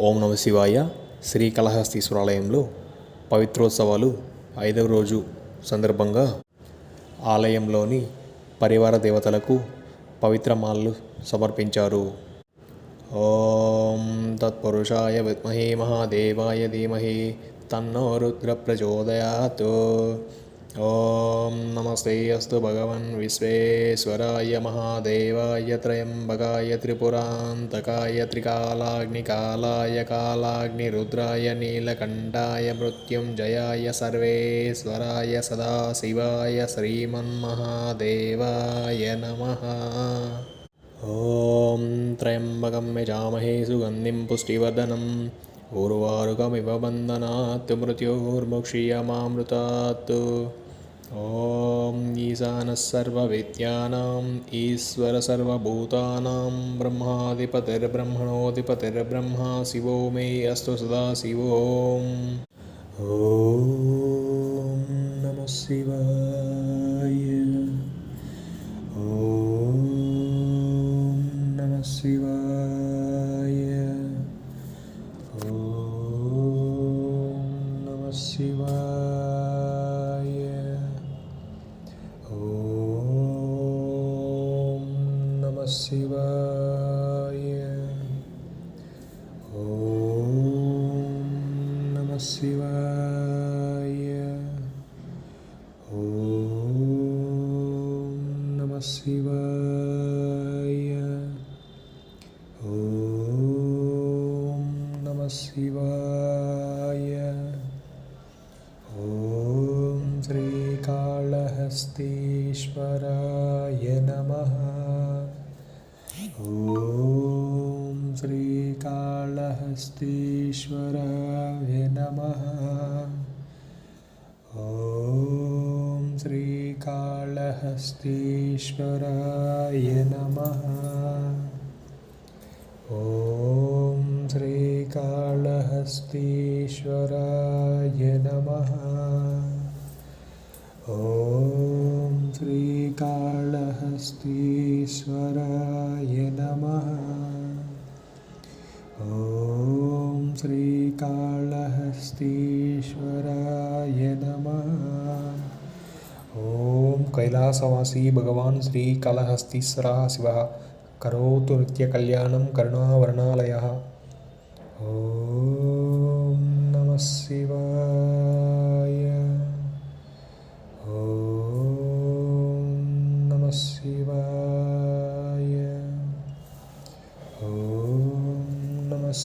ఓం నమ శివాయ. శ్రీకాళహస్తీశ్వరాలయంలో పవిత్రోత్సవాలు ఐదవ రోజు సందర్భంగా ఆలయంలోని పరివార దేవతలకు పవిత్రమాలలు సమర్పించారు. ఓం తత్పురుషాయ విద్మహే మహాదేవాయ ధీమహి తన్నో రుద్ర ప్రచోదయాత్. ఓం नमस्ते अस्तु भगवन् विश्वेश्वराय महादेवाय त्रयं त्रिपुरान्तकाय त्रिकालाग्निकालाय कालाग्निरुद्राय नीलकण्ठाय मृत्युं जयाय सर्वेश्वराय सदाशिवाय श्रीमन्महादेवाय नमः। ॐ त्रयं यजामहे सुगन्धिं पुष्टिवर्धनम् उर्वारुकमिव बन्धनात् मृत्योर्मुक्षीयमामृतात्। ॐ ईशानः सर्वविद्यानाम् ईश्वर सर्वभूतानां ब्रह्माधिपतिर्ब्रह्मणोऽधिपतिर्ब्रह्मा शिवो मे अस्तु सदा शिवो ॐ नमः शिवाय। ॐ नमः शिवाय। ॐ नमः शिवाय ശിവായ ഓം നമ ശിവായ ഓം നമ ശിവായ ഓം നമ ശിവായ ഓം ശ്രീകാളഹസ്തീശ്വരായ നമഃ ॐ श्रीकालहस्तीश्वराय नमः। ॐ श्रीकालहस्तीश्वराय नमः। ॐ श्रीकालहस्तीश्वराय नमः। शिवाय नमः। ॐ श्रीकालहस्तीश्वराय नमः। ॐ कैलासवासी भगवान् श्रीकालहस्तीश्वरः शिवः। करोतु नित्यकल्याणं करुणावर्णालयः। ॐ नमः शिवाय।